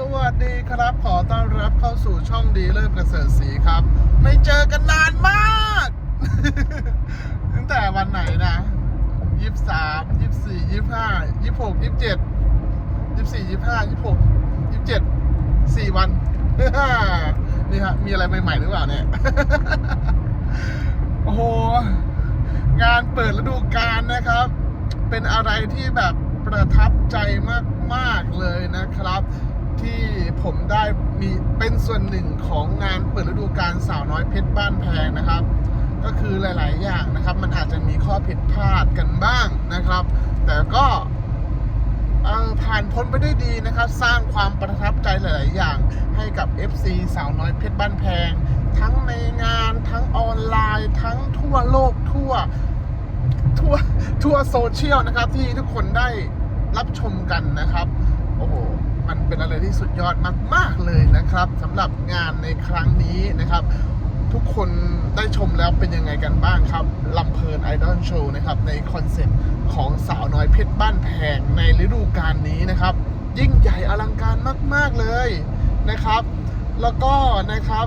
สวัสดีครับขอต้อนรับเข้าสู่ช่องดีเลิศประเสริฐศรีครับ ไม่เจอกันนานมาก ตั้งแต่วันไหนนะยี่สิบสามยี่สิบสี่ยี่สิบห้ายี่สิบหกยี่สิบเจ็ดยี่สิบสี่ยี่สิบห้ายี่สิบหกยี่สิบเจ็ดสี่วัน นี่ฮะมีอะไรใหม่ๆหรือเปล่าเนี่ย โอ้โห งานเปิดฤดูกาลนะครับ เป็นอะไรที่แบบประทับใจมาก ๆ เลยนะครับ ที่ผมได้มีเป็นส่วนหนึ่งของงานเปิดฤดูกาลสาวน้อยเพชรบ้านแพงนะครับ ก็คือหลาย ๆ อย่างนะครับ มันอาจจะมีข้อผิดพลาดกันบ้างนะครับ แต่ก็ผ่านพ้นไปได้ดีนะครับ สร้างความประทับใจหลาย ๆ อย่างให้กับ FC สาวน้อยเพชรบ้านแพง ทั้งในงานทั้งออนไลน์ ทั้งทั่วโลกทั่วทั่วทั่วโซเชียลนะครับ ที่ทุกคนได้รับชมกันนะครับ โอ้โห มันเป็นอะไรที่สุดยอดมาก ๆเลยนะครับสำหรับงานในครั้งนี้นะครับ ทุกคนได้ชมแล้วเป็นยังไงกันบ้างครับลำเพลินไอดอลโชว์นะครับในคอนเซ็ปต์ของสาวน้อยเพชรบ้านแพงในฤดูกาลนี้นะครับ ยิ่งใหญ่อลังการมาก ๆเลยนะครับ แล้วก็นะครับ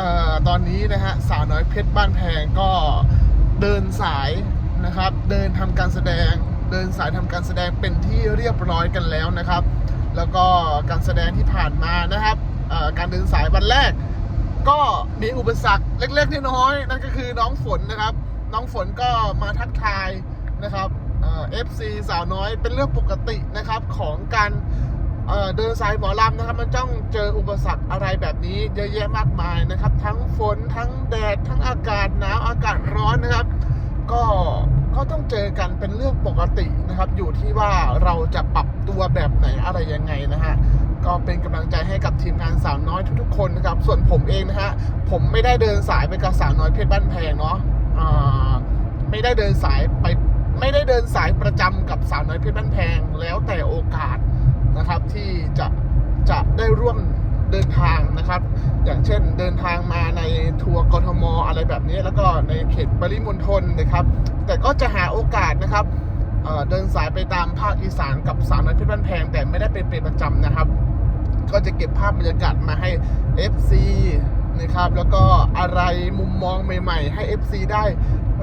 ออตอนนี้นะฮะสาวน้อยเพชรบ้านแพงก็เดินสายนะครับ เดินทำการแสดงเดินสายทำการแสดงเป็นที่เรียบร้อยกันแล้วนะครับ แล้วก็การแสดงที่ผ่านมานะครับการเดินสายวันแรก ก็มีอุปสรรคเล็กๆน้อยๆนั่นก็คือน้องฝนนะครับ น้องฝนก็มาทักทายนะครับเอฟซีสาวน้อยเป็นเรื่องปกตินะครับของการเเดินสายหมอลำนะครับ มันต้องเจออุปสรรคอะไรแบบนี้เยอะแยะมากมายนะครับ ทั้งฝนทั้งแดดทั้งอากาศหนาวอากาศร้อนนะครับ ก็ ก็ต้องเจอกันเป็นเรื่องปกตินะครับ อยู่ที่ว่าเราจะปรับตัวแบบไหนอะไรยังไงนะฮะก็เป็นกำลังใจให้กับทีมงานสาวน้อยทุกๆคนนะครับ ส่วนผมเองนะฮะผมไม่ได้เดินสายไปกับสาวน้อยเพชรบ้านแพงเนาะไม่ได้เดินสายไปไม่ได้เดินสายประจำกับสาวน้อยเพชรบ้านแพงแล้วแต่โอกาสนะครับที่จะจะได้ร่วมเดินทางนะครับ อย่างเช่นเดินทางมาในทัวร์กทมอะไรแบบนี้ แล้วก็ในเขตปริมณฑลนะครับ แต่ก็จะหาโอกาสนะครับเเดินสายไปตามภาคอีสานกับสาวน้อยเพชรบ้านแพง แต่ไม่ได้เป็นเป็นประจำนะครับ ก็จะเก็บภาพบรรยากาศมาให้ FC นะครับแล้วก็อะไรมุมมองใหม่ ๆ ให้ FC ได้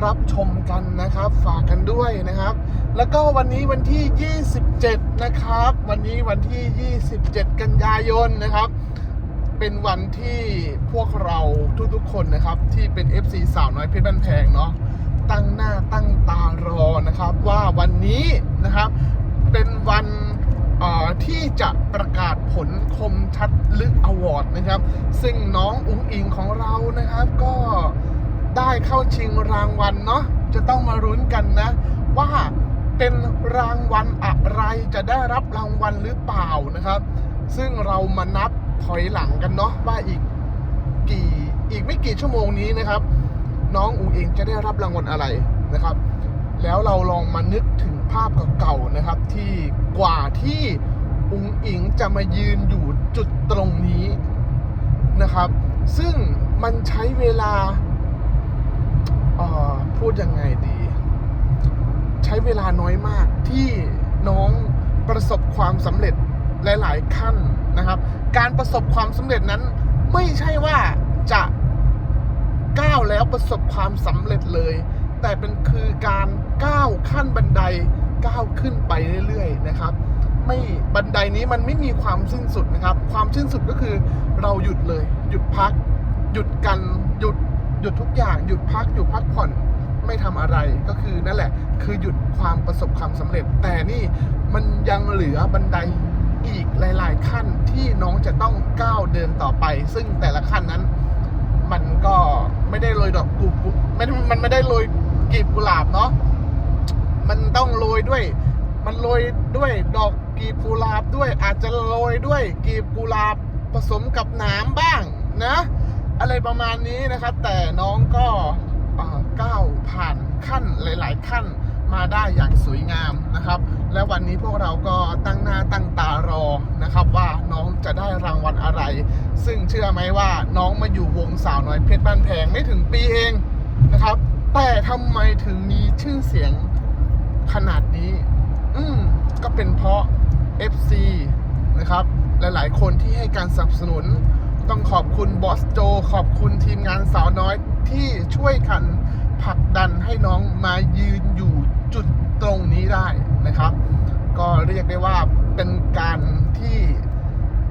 รับชมกันนะครับ ฝากกันด้วยนะครับ แล้วก็วันนี้วันที่ 27 นะครับ วันนี้วันที่ 27 กันยายนนะครับ เป็นวันที่พวกเราทุกๆคนนะครับ ที่เป็น FC สาวน้อยเพชรบ้านแพงเนาะ ตั้งหน้าตั้งตารอนะครับ ว่าวันนี้นะครับเป็นวันที่จะประกาศผลคมชัดลึกอวอร์ดนะครับ ซึ่งน้องอุ้งอิงของเรานะครับก็ได้เข้าชิงรางวัลเนาะจะต้องมารุ้นกันนะ ว่าเป็นรางวัลอะไรจะได้รับรางวัลหรือเปล่านะครับ ซึ่งเรามานับถอยหลังกันเนาะว่าอีกกี่อีกไม่กี่ชั่วโมงนี้นะครับ น้องอุ๋งอิงจะได้รับรางวัลอะไรนะครับ แล้วเราลองมานึกถึงภาพเก่าๆนะครับ ที่กว่าที่อุ๋งอิงจะมายืนอยู่จุดตรงนี้นะครับ ซึ่งมันใช้เวลาพูดยังไงดี ใช้เวลาน้อยมากที่น้องประสบความสำเร็จหลาย ๆ ขั้นนะครับ การประสบความสำเร็จนั้นไม่ใช่ว่าจะ แล้วประสบความสำเร็จเลย แต่เป็นคือการก้าวขั้นบันไดก้าวขึ้นไปเรื่อยๆนะครับ ไม่บันไดนี้มันไม่มีความสิ้นสุดนะครับ ความสิ้นสุดก็คือเราหยุดเลย หยุดพัก หยุดกันหยุดหยุดทุกอย่าง หยุดพักหยุดพักผ่อนไม่ทำอะไรก็คือนั่นแหละ คือหยุดความประสบความสำเร็จ แต่นี่มันยังเหลือบันไดอีกหลาย ๆ ขั้นที่น้องจะต้องก้าวเดินต่อไป ซึ่งแต่ละขั้นนั้น มันก็ไม่ได้โรยดอกกุกุไม่มันไม่ได้โรยกลีบกุหลาบเนาะมันต้องโรยด้วย มันโรยด้วยดอกกลีบกุหลาบด้วย อาจจะโรยด้วยกลีบกุหลาบผสมกับหนามบ้างนะ อะไรประมาณนี้นะครับ แต่น้องก็ก้าวผ่านขั้นหลาย ๆ ขั้นมาได้อย่างสวยงามนะครับ และวันนี้พวกเราก็ตั้งหน้าตั้งตารอนะครับว่าน้องจะได้รางวัลอะไร ซึ่งเชื่อไหมว่าน้องมาอยู่วงสาวน้อยเพชรบ้านแพงไม่ถึงปีเองนะครับ แต่ทำไมถึงมีชื่อเสียงขนาดนี้ อืมก็เป็นเพราะ FC นะครับ หลายๆ คนที่ให้การสนับสนุน ต้องขอบคุณบอสโจ ขอบคุณทีมงานสาวน้อยที่ช่วยกันผลักดันให้น้องมายืนอยู่ จุดตรงนี้ได้นะครับ ก็เรียกได้ว่าเป็นการที่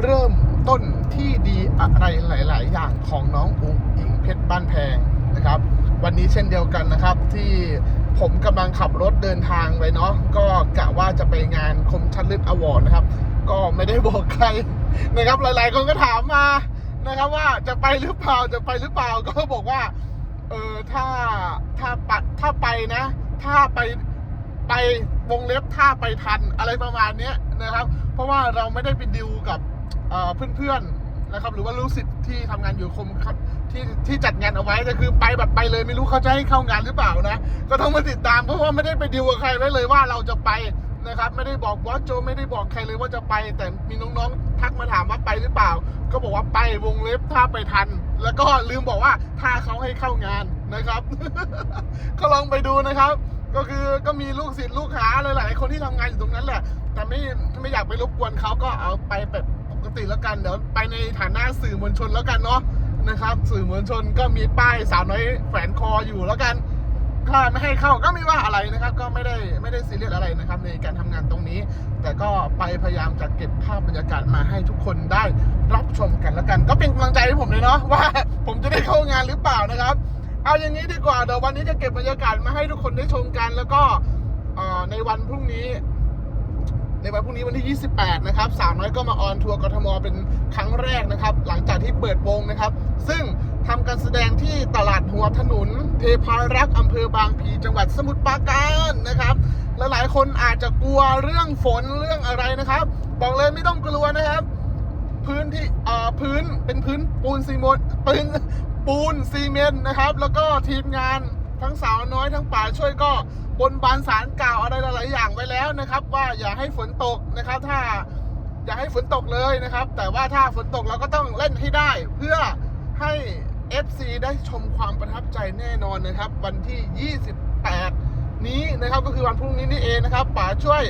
เริ่มต้นที่ดีอะไรหลาย ๆ อย่างของน้องอุ๋งอิงเพชรบ้านแพงนะครับ วันนี้เช่นเดียวกันนะครับที่ผมกำลังขับรถเดินทางไปเนาะก็กะว่าจะไปงานคมชัดลึกอวอร์ดนะครับ ก็ไม่ได้บอกใครนะครับ หลาย ๆ คนก็ถามมานะครับว่าจะไปหรือเปล่าจะไปหรือเปล่าก็บอกว่าเออถ้าถ้าปัดถ้าไปนะ ถ้าไปไปวงเล็บถ้าไปทันอะไรประมาณนี้นะครับ เพราะว่าเราไม่ได้ไปดิวกับเอ่อเพื่อนๆนะครับ หรือว่ารู้สิทธิ์ที่ทำงานอยู่คมครับที่ที่จัดงานเอาไว้แต่คือไปแบบไปเลยไม่รู้เขาจะให้เข้างานหรือเปล่านะ ก็ต้องมาติดตามเพราะว่าไม่ได้ไปดิวกับใครไว้เลยว่าเราจะไปนะครับ ไม่ได้บอกบอสโจไม่ได้บอกใครเลยว่าจะไป แต่มีน้องๆทักมาถามว่าไปหรือเปล่า ก็บอกว่าไปวงเล็บถ้าไปทัน แล้วก็ลืมบอกว่าถ้าเขาให้เข้างาน นะครับ ก็ลองไปดูนะครับ ก็คือก็มีลูกศิษย์ลูกหาหลายๆคนที่ทำงานอยู่ตรงนั้นแหละ แต่ไม่ไม่อยากไปรบกวนเขาก็เอาไปแบบปกติแล้วกันเดี๋ยวไปในฐานะสื่อมวลชนแล้วกันเนาะนะครับ สื่อมวลชนก็มีป้ายสาวน้อยแฝนคออยู่แล้วกันถ้าไม่ให้เข้าก็ไม่ว่าอะไรนะครับ ก็ไม่ได้ไม่ได้ซีเรียสอะไรนะครับ ในการทำงานตรงนี้ แต่ก็ไปพยายามจะเก็บภาพบรรยากาศมาให้ทุกคนได้รับชมกันแล้วกัน ก็เป็นกำลังใจให้ผมเลยเนาะว่า ผมจะได้เข้างานหรือเปล่านะครับ เอาอย่างนี้ดีกว่าเดี๋ยววันนี้จะเก็บบรรยากาศมาให้ทุกคนได้ชมกัน แล้วก็ในวันพรุ่งนี้ ในวันพรุ่งนี้วันที่ 28 นะครับสาวน้อยก็มาออนทัวร์กทมเป็นครั้งแรกนะครับ หลังจากที่เปิดวงนะครับ ซึ่งทำการแสดงที่ตลาดหัวถนนเทพารักษ์อำเภอบางพีจังหวัดสมุทรปราการนะครับและหลายคนอาจจะกลัวเรื่องฝนเรื่องอะไรนะครับ บอกเลยไม่ต้องกลัวนะครับ พื้นที่พื้นเป็นพื้นปูนซีเมนต์ปืน ปูนซีเมนต์นะครับ แล้วก็ทีมงานทั้งสาวน้อยทั้งป่าช่วยก็บนบานสารกล่าวอะไรหลาย ๆ อย่างไว้แล้วนะครับ ว่าอย่าให้ฝนตกนะครับ ถ้าอย่าให้ฝนตกเลยนะครับ แต่ว่าถ้าฝนตกเราก็ต้องเล่นให้ได้ เพื่อให้ FC ได้ชมความประทับใจแน่นอนนะครับ วันที่ 28 นี้นะครับก็คือวันพรุ่งนี้นี่เองนะครับป๋าช่วย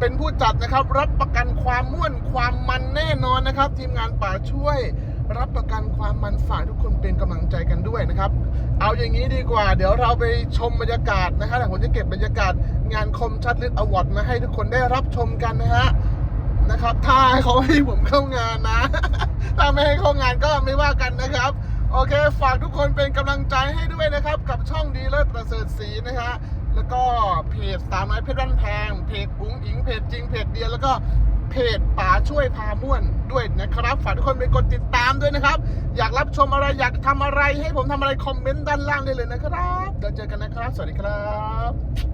เป็นผู้จัดนะครับ รับประกันความม่วนความมันแน่นอนนะครับ ทีมงานป่าช่วย รับประกันความมันฝากทุกคนเป็นกำลังใจกันด้วยนะครับ เอาอย่างนี้ดีกว่า เดี๋ยวเราไปชมบรรยากาศนะครับผมจะเก็บบรรยากาศงานคมชัดลึกอวอร์ดมาให้ทุกคนได้รับชมกันนะฮะนะครับ ถ้าเขาให้ผมเข้างานนะ ถ้าไม่ให้เข้างานก็ไม่ว่ากันนะครับโอเค ฝากทุกคนเป็นกำลังใจให้ด้วยนะครับ กับช่องดีเลิศประเสริฐศรีนะฮะแล้วก็เพจสามไม้เพชรบ้านแพงเพจอุ้งอิงเพจจริงเพจเดียแล้วก็ เพจป๋าช่วยพาม่วนด้วยนะครับ ฝากทุกคนไปกดติดตามด้วยนะครับ อยากรับชมอะไรอยากทำอะไรให้ผมทำอะไรคอมเมนต์ด้านล่างได้เลยนะครับ เดี๋ยวเจอกันนะครับ สวัสดีครับ